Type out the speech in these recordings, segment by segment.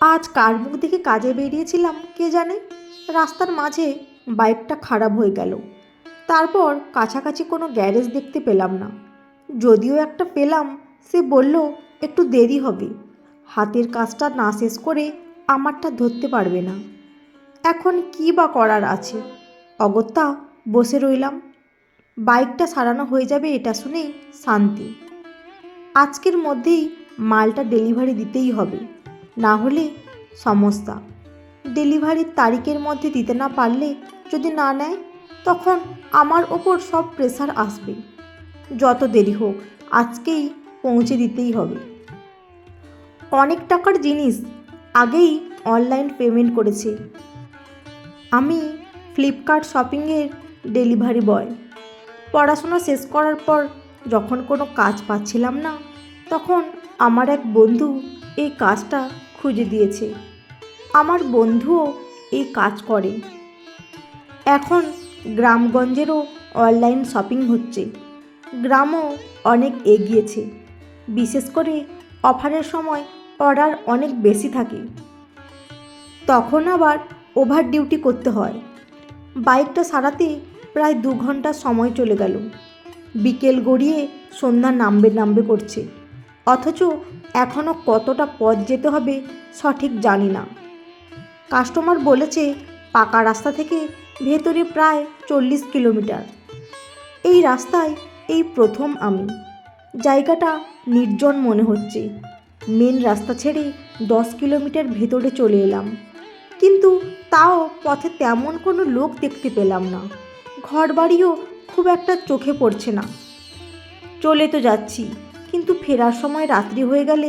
আজ কার মুখ দেখে কাজে বেরিয়েছিলাম কে জানে? রাস্তার মাঝে বাইকটা খারাপ হয়ে গেল। তারপর কাছাকাছি কোনো গ্যারেজ দেখতে পেলাম না। যদিও একটা পেলাম, সে বলল, একটু দেরি হবে। হাতের কাজটা না শেষ করে আমারটা ধরতে পারবে না। এখন কী বা করার আছে? অগত্যা বসে রইলাম। বাইকটা সারানো হয়ে যাবে এটা শুনেই শান্তি। আজকের মধ্যেই মালটা ডেলিভারি দিতেই হবে। না হলে সমস্যা। ডেলিভারির তারিখের মধ্যে দিতে না পারলে যদি না নেয়, তখন আমার ওপর সব প্রেশার আসবে। যত দেরি হোক, আজকেই পৌঁছে দিতেই হবে। অনেক টাকার জিনিস আগেই অনলাইন পেমেন্ট করেছে। আমি ফ্লিপকার্ট শপিংয়ের ডেলিভারি বয় পড়াশোনা শেষ করার পর যখন কোনো কাজ পাচ্ছিলাম না, তখন আমার এক বন্ধু এই কাজটা খুঁজে দিয়েছে। আমার বন্ধুও এই কাজ করে। এখন গ্রামগঞ্জেরও অনলাইন শপিং হচ্ছে। গ্রামও অনেক এগিয়েছে। বিশেষ করে অফারের সময় অর্ডার অনেক বেশি থাকে। তখন আবার ওভার ডিউটি করতে হয়। বাইকটা সারাতে প্রায় দু ঘণ্টা সময় চলে গেল। বিকেল গড়িয়ে সন্ধ্যা নামবে নামবে করছে। অথচ এখনও কতটা পথ যেতে হবে সঠিক জানি না। কাস্টমার বলেছে, পাকা রাস্তা থেকে ভেতরে প্রায় চল্লিশ কিলোমিটার। এই রাস্তায় এই প্রথম আমি। জায়গাটা নির্জন মনে হচ্ছে। মেন রাস্তা ছেড়ে দশ কিলোমিটার ভেতরে চলে এলাম। কিন্তু তাও পথে তেমন কোনো লোক দেখতে পেলাম না। ঘরবাড়িও খুব একটা চোখে পড়ছে না। চলে তো যাচ্ছি। কিন্তু ফেরার সময় রাত্রি হয়ে গেলে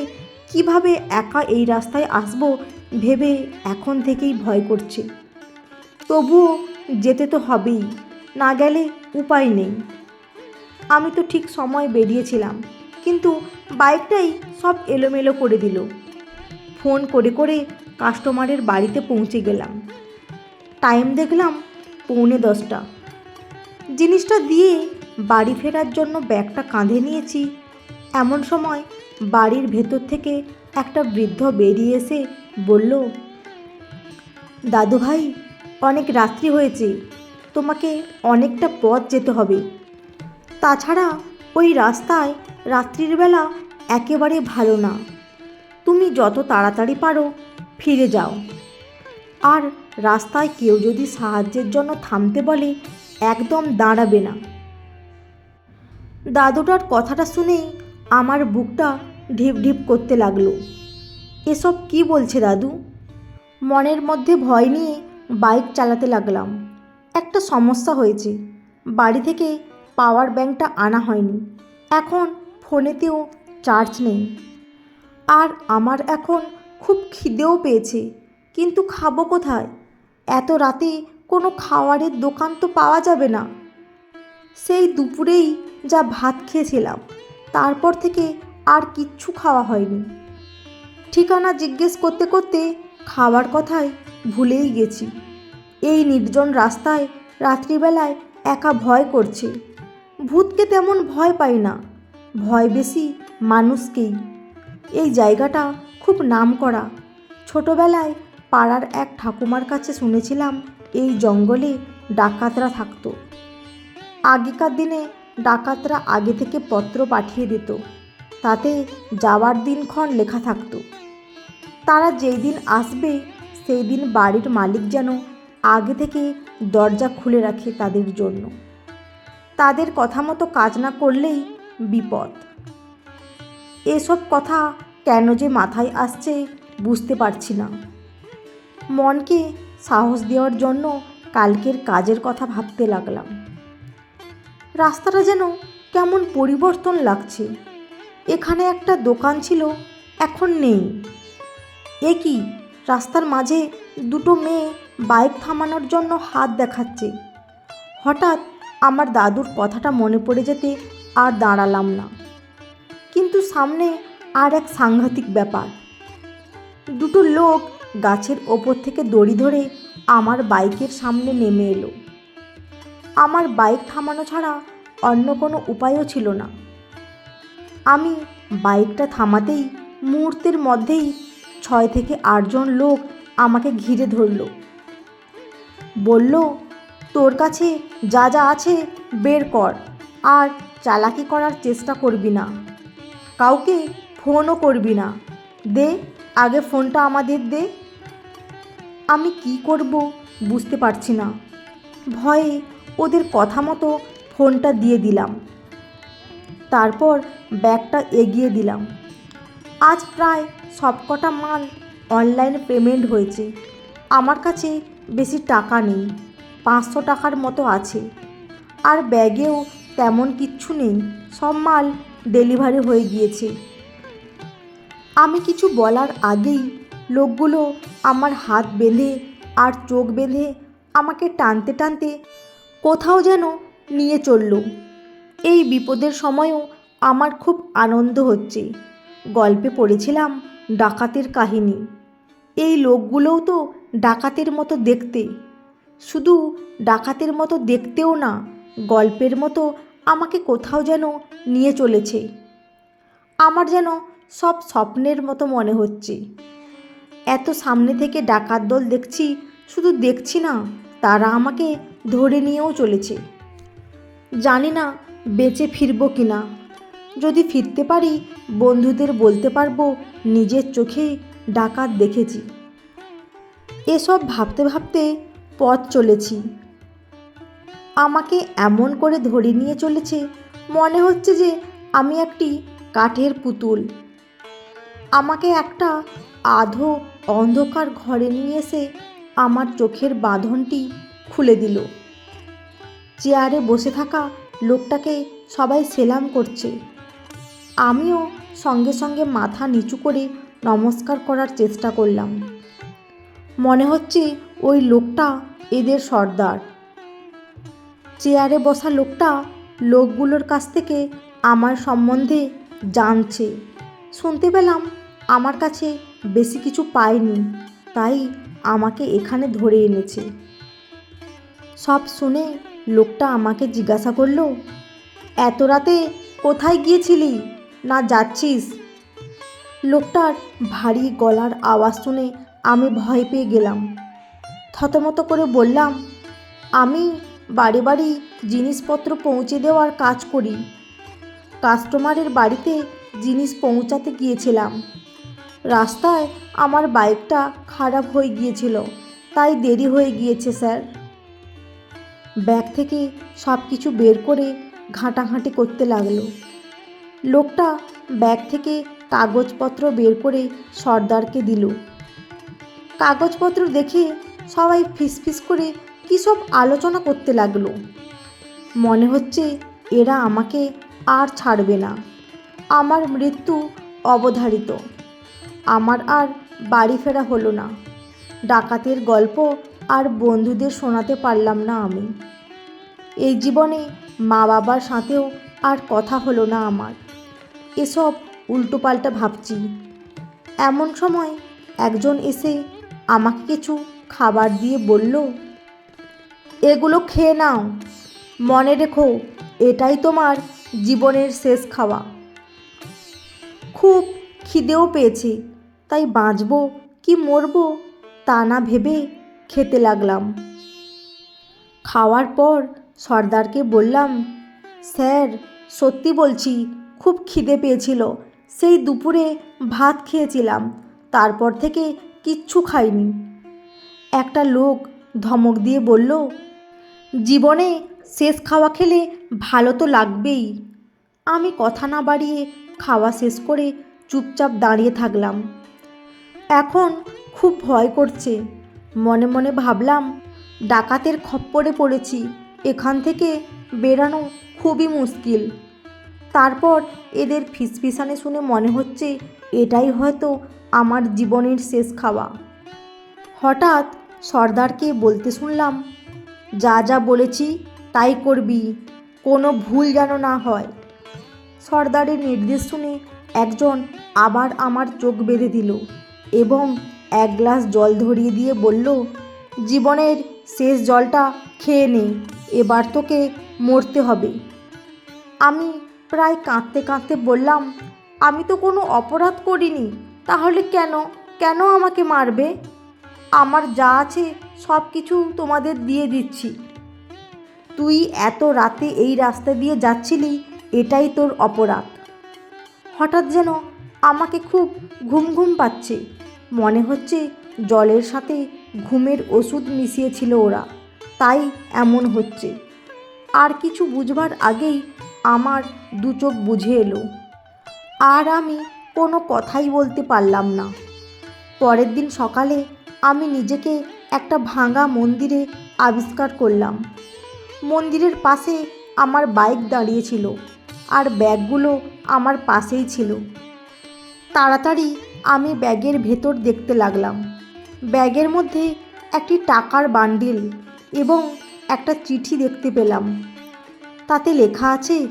কীভাবে একা এই রাস্তায় আসব ভেবে এখন থেকেই ভয় করছে। তবুও যেতে তো হবেই, না গেলে উপায় নেই। আমি তো ঠিক সময় বেরিয়েছিলাম, কিন্তু বাইকটাই সব এলোমেলো করে দিল। ফোন করে করে কাস্টমারের বাড়িতে পৌঁছে গেলাম। টাইম দেখলাম পৌনে দশটা। জিনিসটা দিয়ে বাড়ি ফেরার জন্য ব্যাগটা কাঁধে নিয়েছি এমন সময় বাড়ির ভেতর থেকে একটা বৃদ্ধ বেরিয়ে এসে বলল দাদু ভাই অনেক রাত্রি হয়েছে, তোমাকে অনেকটা পথ যেতে হবে। তাছাড়া ওই রাস্তায় রাত্রির বেলা একেবারে ভালো না। তুমি যত তাড়াতাড়ি পারো ফিরে যাও। আর রাস্তায় কেউ যদি সাহায্যের জন্য থামতে বলে, একদম দাঁড়াবে না। দাদুটার কথাটা শুনেই আমার বুকটা ঢিপ ঢিপ করতে লাগল। এসব কি বলছে দাদু? মনের মধ্যে ভয় নিয়ে বাইক চালাতে লাগলাম। একটা সমস্যা হয়েছে। বাড়ি থেকে পাওয়ার ব্যাংকটা আনা হয়নি। এখন ফোনেতেও চার্জ নেই। আর আমার এখন খুব খিদেও পেয়েছে। কিন্তু খাব কোথায়? এত রাতে কোনো খাওয়ারের দোকান তো পাওয়া যাবে না। সেই দুপুরেই যা ভাত খেয়েছিলাম। তারপর থেকে আর কিচ্ছু খাওয়া হয়নি। ঠিকানা জিজ্ঞেস করতে করতে খাওয়ার কথাই ভুলেই গেছি। এই নির্জন রাস্তায় রাত্রিবেলায় একা ভয় করছে। ভূতকে তেমন ভয় পাই না, ভয় বেশি মানুষকেই। এই জায়গাটা খুব নাম করা ছোটবেলায় পাড়ার এক ঠাকুমার কাছে শুনেছিলাম এই জঙ্গলে ডাকাতরা থাকতো। আগেকার দিনে ডাকাতরা আগে থেকে পত্র পাঠিয়ে দিত। তাতে যাওয়ার দিনক্ষণ লেখা থাকতো। তারা যেই দিন আসবে, সেই দিন বাড়ির মালিক যেন আগে থেকে দরজা খুলে রাখে তাদের জন্য। তাদের কথা মতো কাজ না করলেই বিপদ। এসব কথা কেন যে মাথায় আসছে বুঝতে পারছি না। মনকে সাহস দেওয়ার জন্য কালকের কাজের কথা ভাবতে লাগলাম। রাস্তাটা যেন কেমন পরিবর্তন লাগছে। এখানে একটা দোকান ছিল, এখন নেই। এ কি, রাস্তার মাঝে দুটো মেয়ে বাইক থামানোর জন্য হাত দেখাচ্ছে। হঠাৎ আমার দাদুর কথাটা মনে পড়ে যেতে আর দাঁড়ালাম না। কিন্তু সামনে আর এক সাংঘাতিক ব্যাপার। দুটো লোক গাছের ওপর থেকে দড়ি ধরে আমার বাইকের সামনে নেমে এলো। আমার বাইক থামানো ছাড়া অন্য কোনো উপায়ও ছিল না। আমি বাইকটা থামাতেই, মুহূর্তের মধ্যেই ছয় থেকে আটজন লোক আমাকে ঘিরে ধরলো। বলল, তোর কাছে যা যা আছে বের কর, আর চালাকি করার চেষ্টা করবি না। কাউকে ফোনও করবি না। দে, আগে ফোনটা আমাদের দে। আমি কি করব বুঝতে পারছি না। ভয়ে ওদের কথা মতো ফোনটা দিয়ে দিলাম। তারপর ব্যাগটা এগিয়ে দিলাম। আজ প্রায় সবকটা মাল অনলাইন পেমেন্ট হয়েছে। আমার কাছে বেশি টাকা নেই, পাঁচশো টাকার মতো আছে। আর ব্যাগেও তেমন কিচ্ছু নেই, সব মাল ডেলিভারি হয়ে গিয়েছে। আমি কিছু বলার আগেই লোকগুলো আমার হাত বেঁধে আর চোখ বেঁধে আমাকে টানতে টানতে কোথাও যেন নিয়ে চলল এই বিপদের সময়ও আমার খুব আনন্দ হচ্ছে। গল্পে পড়েছিলাম ডাকাতের কাহিনী। এই লোকগুলোও তো ডাকাতের মতো দেখতে। শুধু ডাকাতের মতো দেখতেও না, গল্পের মতো আমাকে কোথাও যেন নিয়ে চলেছে। আমার যেন সব স্বপ্নের মতো মনে হচ্ছে। এত সামনে থেকে ডাকাত দল দেখছি, শুধু দেখছি না, তারা আমাকে ধরে নিয়েও চলেছে। জানি না বেঁচে ফিরবো কি না। যদি ফিরতে পারি, বন্ধুদের বলতে পারব, নিজের চোখে ডাকাত দেখেছি। এসব ভাবতে ভাবতে পথ চলেছি। আমাকে এমন করে ধরে নিয়ে চলেছে, মনে হচ্ছে যে আমি একটি কাঠের পুতুল। আমাকে একটা আধো অন্ধকার ঘরে নিয়ে এসে আমার চোখের বাঁধনটি খুলে দিল। চেয়ারে বসে থাকা লোকটাকে সবাই সেলাম করছে। আমিও সঙ্গে সঙ্গে মাথা নিচু করে নমস্কার করার চেষ্টা করলাম। মনে হচ্ছে ওই লোকটা এদের সর্দার। চেয়ারে বসা লোকটা লোকগুলোর কাছ থেকে আমার সম্বন্ধে জানছে। শুনতে পেলাম আমার কাছে বেশি কিছু পায়নি, তাই আমাকে এখানে ধরে এনেছে। সব শুনে লোকটা আমাকে জিজ্ঞাসা করল, এত রাতে কোথায় গিয়েছিলি? না যাচ্ছিস? লোকটার ভারী গলার আওয়াজ শুনে আমি ভয় পেয়ে গেলাম। থতমত করে বললাম, আমি বাড়ি বাড়ি জিনিসপত্র পৌঁছে দেওয়ার কাজ করি। কাস্টমারের বাড়িতে জিনিস পৌঁছাতে গিয়েছিলাম। রাস্তায় আমার বাইকটা খারাপ হয়ে গিয়েছিল, তাই দেরি হয়ে গিয়েছে, স্যার। ব্যাগ থেকে সব কিছু বের করে ঘাঁটাঘাঁটি করতে লাগল। লোকটা ব্যাগ থেকে কাগজপত্র বের করে সর্দারকে দিল। কাগজপত্র দেখে সবাই ফিসফিস করে কী সব আলোচনা করতে লাগল। মনে হচ্ছে এরা আমাকে আর ছাড়বে না। আমার মৃত্যু অবধারিত। আমার আর বাড়ি ফেরা হলো না। ডাকাতের গল্প আর বন্ধুদের শোনাতে পারলাম না আমি। এই জীবনে মা বাবার সাথেও আর কথা হলো না আমার। এসব উল্টোপাল্টা ভাবছি। এমন সময় একজন এসে আমাকে কিছু খাবার দিয়ে বলল, এগুলো খেয়ে নাও। মনে রেখো, এটাই তোমার জীবনের শেষ খাওয়া। খুব খিদেও পেয়েছে, তাই বাঁচবো কি মরবো তা না ভেবে খেতে লাগলাম। খাওয়ার পর সর্দারকে বললাম, স্যার, সত্যি বলছি, খুব খিদে পেয়েছিল। সেই দুপুরে ভাত খেয়েছিলাম, তারপর থেকে কিচ্ছু খাইনি। একটা লোক ধমক দিয়ে বলল, জীবনে শেষ খাওয়া খেলে ভালো তো লাগবেই। আমি কথা না বাড়িয়ে খাওয়া শেষ করে চুপচাপ দাঁড়িয়ে থাকলাম। এখন খুব ভয় করছে। মনে মনে ভাবলাম, ডাকাতের খপ্পরে পড়েছি, এখান থেকে বেরানো খুবই মুশকিল। তারপর এদের ফিসফিসানে শুনে মনে হচ্ছে এটাই হয়তো আমার জীবনের শেষ খাওয়া। হঠাৎ সর্দারকে বলতে শুনলাম, যা যা বলেছি তাই করবি, কোনো ভুল যেন না হয়। সর্দারের নির্দেশ শুনে একজন আবার আমার চোখ বেঁধে দিল এবং এক গ্লাস জল ধরিয়ে দিয়ে বলল, জীবনের শেষ জলটা খেয়ে নে, এবার তোকে মরতে হবে। আমি প্রায় কাঁদতে কাঁদতে বললাম, আমি তো কোনো অপরাধ করিনি, তাহলে কেন কেন আমাকে মারবে? আমার যা আছে সব কিছু তোমাদের দিয়ে দিচ্ছি। তুই এত রাতে এই রাস্তা দিয়ে যাচ্ছিলি, এটাই তোর অপরাধ। হঠাৎ যেন আমাকে খুব ঘুম ঘুম পাচ্ছে। মনে হচ্ছে জলের সাথে ঘুমের ওষুধ মিশিয়েছিল ওরা। তাই এমন হচ্ছে। আর কিছু বুঝবার আগেই আমার দু চোখ বুঝে এলো। আর আমি কোনো কথাই বলতে পারলাম না। পরের দিন সকালে আমি নিজেকে একটা ভাঙা মন্দিরে আবিষ্কার করলাম। মন্দিরের পাশে আমার বাইক দাঁড়িয়েছিল আর ব্যাগগুলো আমার পাশেই ছিল। তাড়াতাড়ি আমি ব্যাগের ভেতর দেখতে লাগলাম। ব্যাগের মধ্যে একটি টাকার বান্ডিল এবং একটা চিঠি দেখতে পেলাম। তাতে লেখা আছে,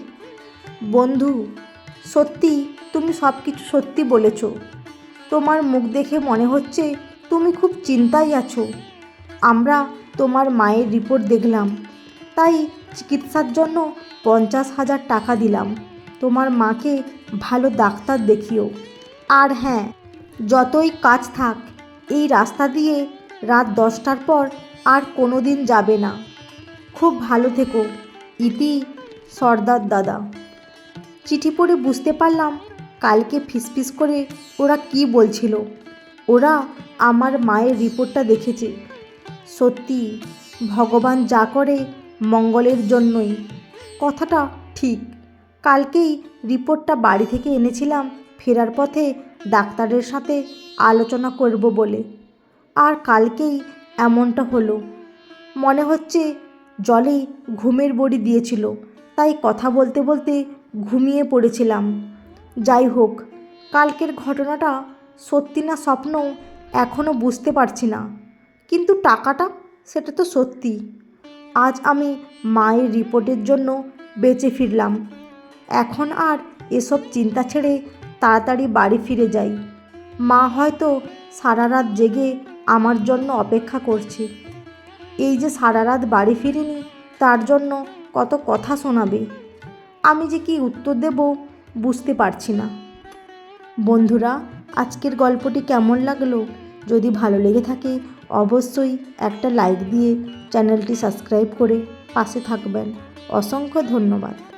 বন্ধু, সত্যি তুমি সব কিছু সত্যি বলেছ। তোমার মুখ দেখে মনে হচ্ছে তুমি খুব চিন্তায় আছো। আমরা তোমার মায়ের রিপোর্ট দেখলাম। তাই চিকিৎসার জন্য পঞ্চাশ হাজার টাকা দিলাম। তোমার মাকে ভালো ডাক্তার দেখিও। আর হ্যাঁ যতই কাজ থাক, এই রাস্তা দিয়ে রাত দশটার পর আর কোনো দিন যাবে না। খুব ভালো থেকো, ইতি সর্দার দাদা। চিঠি পড়ে বুঝতে পারলাম কালকে ফিসফিস করে ওরা কি বলছিল। ওরা আমার মায়ের রিপোর্টটা দেখেছে। সত্যি, ভগবান যা করে মঙ্গলের জন্যই। কথাটা ঠিক, কালকেই রিপোর্টটা বাড়ি থেকে এনেছিলাম, ফেরার পথে ডাক্তারের সাথে আলোচনা করব বলে। আর কালকেই এমনটা হলো। মনে হচ্ছে জলে ঘুমের বড়ি দিয়েছিল, তাই কথা বলতে বলতে ঘুমিয়ে পড়েছিলাম। যাই হোক, কালকের ঘটনাটা সত্যি না স্বপ্ন এখনও বুঝতে পারছি না। কিন্তু টাকাটা সেটা তো সত্যি। আজ আমি মায়ের রিপোর্টের জন্য বেঁচে ফিরলাম। এখন আর এসব চিন্তা ছেড়ে তাড়াতাড়ি বাড়ি ফিরে যাই। মা হয়তো সারা রাত জেগে আমার জন্য অপেক্ষা করছে। এই যে সারা রাত বাড়ি ফিরিনি, তার জন্য কত কথা শোনাবে? আমি যে কি উত্তর দেব বুঝতে পারছি না। বন্ধুরা, আজকের গল্পটি কেমন লাগল? যদি ভালো লেগে থাকে, অবশ্যই একটা লাইক দিয়ে চ্যানেলটি সাবস্ক্রাইব করে পাশে থাকবেন। অসংখ্য ধন্যবাদ।